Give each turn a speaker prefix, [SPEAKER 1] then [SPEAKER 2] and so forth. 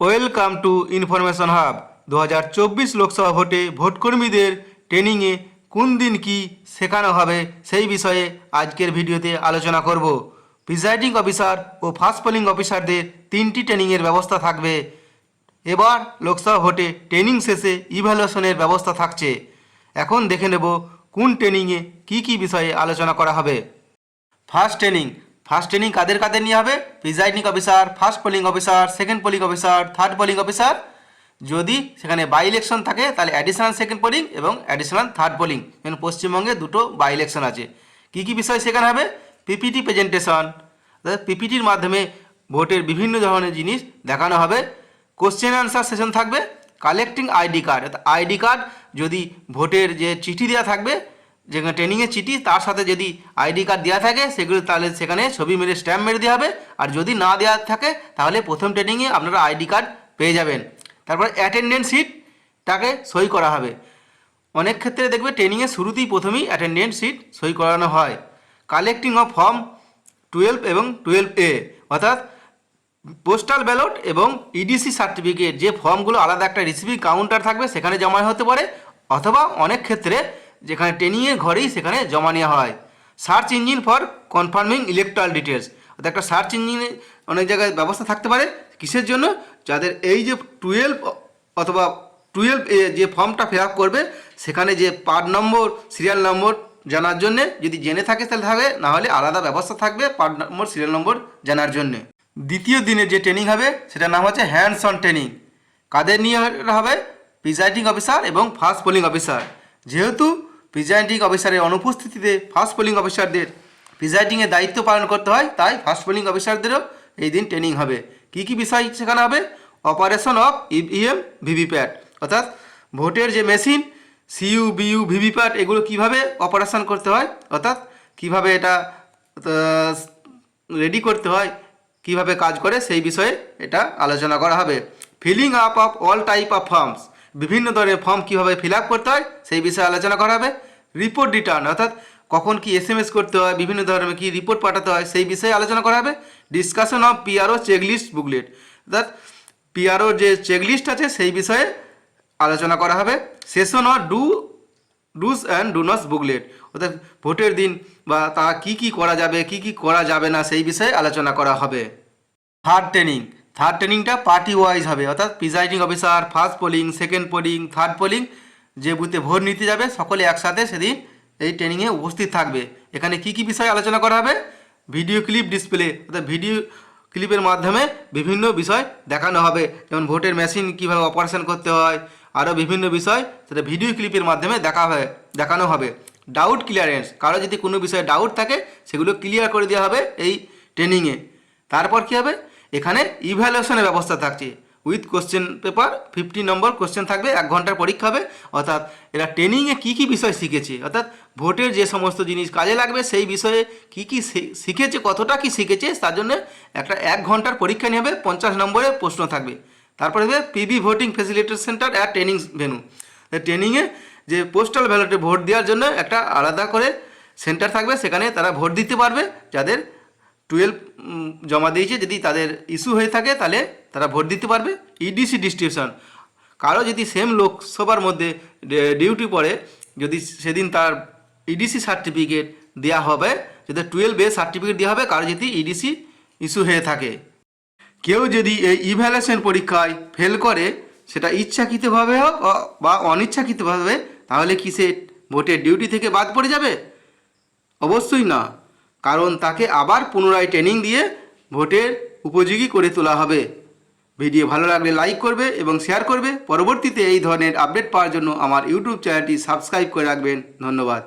[SPEAKER 1] Welcome to information hub. দু হাজার চব্বিশ লোকসভা ভোটে ভোটকর্মীদের ট্রেনিংয়ে কোন দিন কি শেখানো হবে সেই বিষয়ে আজকের ভিডিওতে আলোচনা করব। প্রিজাইডিং অফিসার ও ফার্স্ট পোলিং অফিসারদের তিনটি ট্রেনিংয়ের ব্যবস্থা থাকবে। এবার লোকসভা ভোটে ট্রেনিং শেষে ইভ্যালুয়েশনের ব্যবস্থা থাকছে। এখন দেখে নেব কোন ট্রেনিংয়ে কি কি বিষয়ে আলোচনা করা হবে। ফার্স্ট ট্রেনিং ফার্স্ট ট্রেনিং কাদের কাদের নিয়ে হবে? Presiding officer first polling officer second polling officer third polling officer যদি সেখানে বাই ইলেকশন থাকে, তাহলে অ্যাডিশনাল সেকেন্ড পোলিং এবং অ্যাডিশনাল থার্ড পোলিং যেমন পশ্চিমবঙ্গে দুটো বাই ইলেকশন আছে। কী কী বিষয় সেখানে হবে? পিপিটি প্রেজেন্টেশন পিপিটির মাধ্যমে ভোটের বিভিন্ন ধরনের জিনিস দেখানো হবে। কোশ্চেন আনসার সেশন থাকবে। Collecting ID card ID card যদি ভোটের যে চিঠি দেওয়া থাকবে যেখানে ট্রেনিংয়ের চিঠি, তার সাথে যদি আইডি কার্ড দেওয়া থাকে, সেগুলো তাহলে সেখানে ছবি মেরে স্ট্যাম্প মেরে দেওয়া হবে। আর যদি না দেওয়া থাকে, তাহলে প্রথম ট্রেনিংয়ে আপনারা আইডি কার্ড পেয়ে যাবেন। তারপর অ্যাটেন্ডেন্স সিটটাকে সই করা হবে। অনেক ক্ষেত্রে দেখবে ট্রেনিংয়ের শুরুতেই প্রথমেই অ্যাটেন্ডেন্স সিট সই করানো হয়। কালেক্টিং অফ ফর্ম টুয়েলভ এবং টুয়েলভ এ অর্থাৎ পোস্টাল ব্যালট এবং ইডিসি সার্টিফিকেট যে ফর্মগুলো আলাদা একটা রিসিভিং কাউন্টার থাকবে, সেখানে জমা হতে পারে। অথবা অনেক ক্ষেত্রে যেখানে ট্রেনিংয়ের ঘরেই সেখানে জমা নেওয়া হয়। Search engine for confirming electoral details অর্থাৎ একটা সার্চ ইঞ্জিনে অনেক জায়গায় ব্যবস্থা থাকতে পারে কিসের জন্য? যাদের এই যে টুয়েলভ অথবা টুয়েলভ এ যে ফর্মটা ফিল করবে, সেখানে যে পার্ট নম্বর সিরিয়াল নম্বর জানার জন্যে যদি জেনে থাকে তাহলে থাকে নাহলে আলাদা ব্যবস্থা থাকবে পার্ট নম্বর সিরিয়াল নম্বর জানার জন্যে। দ্বিতীয় দিনে যে ট্রেনিং হবে, সেটার নাম হচ্ছে হ্যান্ডস অন ট্রেনিং কাদের নিয়ে হবে? প্রিজাইডিং অফিসার এবং ফার্স্ট পোলিং অফিসার যেহেতু প্রিজাইডিং অফিসারের অনুপস্থিতিতে ফার্স্ট পোলিং অফিসারদের প্রিজাইডিংয়ের দায়িত্ব পালন করতে হয়, তাই ফার্স্ট পোলিং অফিসারদেরও এই দিন ট্রেনিং হবে। কী কী বিষয় শেখানো হবে? অপারেশন অফ ইভিএম ভিভিপ্যাট অর্থাৎ ভোটের যে মেশিন সিইউ বিইউ ভিভিপ্যাট এগুলো কীভাবে অপারেশন করতে হয়, অর্থাৎ কীভাবে এটা রেডি করতে হয়, কীভাবে কাজ করে, সেই বিষয়ে এটা আলোচনা করা হবে। Filling up of all type of forms বিভিন্ন ধরনের ফর্ম কীভাবে ফিল করতে হয়, সেই বিষয়ে আলোচনা করা হবে রিপোর্ট রিটার্ন অর্থাৎ কখন কি এস করতে হয়, বিভিন্ন ধরনের কি রিপোর্ট পাঠাতে হয়, সেই বিষয়ে আলোচনা করা হবে discussion of PRO checklist booklet অর্থাৎ পিআরও যে চেকলিস্ট আছে, সেই বিষয়ে আলোচনা করা হবে। Session of do dos and don'ts booklet অর্থাৎ ভোটের দিন বা তা কি কি করা যাবে, কি কি করা যাবে না, সেই বিষয়ে আলোচনা করা হবে। থার্ড ট্রেনিং থার্ড ট্রেনিংটা পার্টি ওয়াইজ হবে, অর্থাৎ presiding officer first polling second polling third polling যে বুথে ভোট নিতে যাবে, সকলে একসাথে সেদিন এই ট্রেনিংয়ে উপস্থিত থাকবে। এখানে কি কি বিষয়ে আলোচনা করা হবে? ভিডিও ক্লিপ ডিসপ্লে অর্থাৎ ভিডিও ক্লিপের মাধ্যমে বিভিন্ন বিষয় দেখানো হবে। যেমন ভোটের মেশিন কীভাবে অপারেশন করতে হয় আরও বিভিন্ন বিষয় সেটা ভিডিও ক্লিপের মাধ্যমে দেখা হয়, দেখানো হবে। ডাউট ক্লিয়ারেন্স কারও যদি কোনো বিষয়ে ডাউট থাকে, সেগুলো ক্লিয়ার করে দেওয়া হবে এই ট্রেনিংয়ে তারপর কী হবে? এখানে ইভ্যালুয়েশনের ব্যবস্থা থাকছে। With question paper fifty number question থাকবে, এক ঘণ্টার পরীক্ষা হবে। অর্থাৎ এরা ট্রেনিংয়ে কী কী বিষয় শিখেছে? অর্থাৎ ভোটের যে সমস্ত জিনিস কাজে লাগবে, সেই বিষয়ে কী কী শিখেছে, কতটা কি শিখেছে, তার জন্য একটা এক ঘণ্টার পরীক্ষা নিয়ে হবে, পঞ্চাশ নম্বরের প্রশ্ন থাকবে। তারপরে হবে PB voting facilitation centre at training venue ট্রেনিংয়ে যে পোস্টাল ব্যালটে ভোট দেওয়ার জন্য একটা আলাদা করে সেন্টার থাকবে, সেখানে তারা ভোট দিতে পারবে, যাদের টুয়েলভ জমা দিয়েছে, যদি তাদের ইস্যু হয়ে থাকে, তাহলে তারা ভোট দিতে পারবে। E ইডিসি ডিস্ট্রিবিউশন কারও যদি সেম লোকসভার মধ্যে ডিউটি পড়ে, যদি সেদিন তার ইডিসি সার্টিফিকেট দেওয়া হবে, যদি টুয়েলভ এ সার্টিফিকেট দেওয়া হবে, কারও যদি ইডিসি ইস্যু হয়ে থাকে। কেউ যদি এই ইভ্যালুয়েশন পরীক্ষায় ফেল করে, সেটা ইচ্ছাকৃতভাবে হোক বা অনিচ্ছাকৃতভাবে, তাহলে কি সে ভোটের ডিউটি থেকে বাদ পড়ে যাবে? অবশ্যই না। কারণ তাকে আবার পুনরায় ট্রেনিং দিয়ে ভোটের উপযোগী করে তোলা হবে। ভিডিও ভালো লাগলে লাইক করবে এবং শেয়ার করবে। পরবর্তীতে এই ধরনের আপডেট পাওয়ার জন্য আমার ইউটিউব চ্যানেলটি সাবস্ক্রাইব করে রাখবেন। ধন্যবাদ।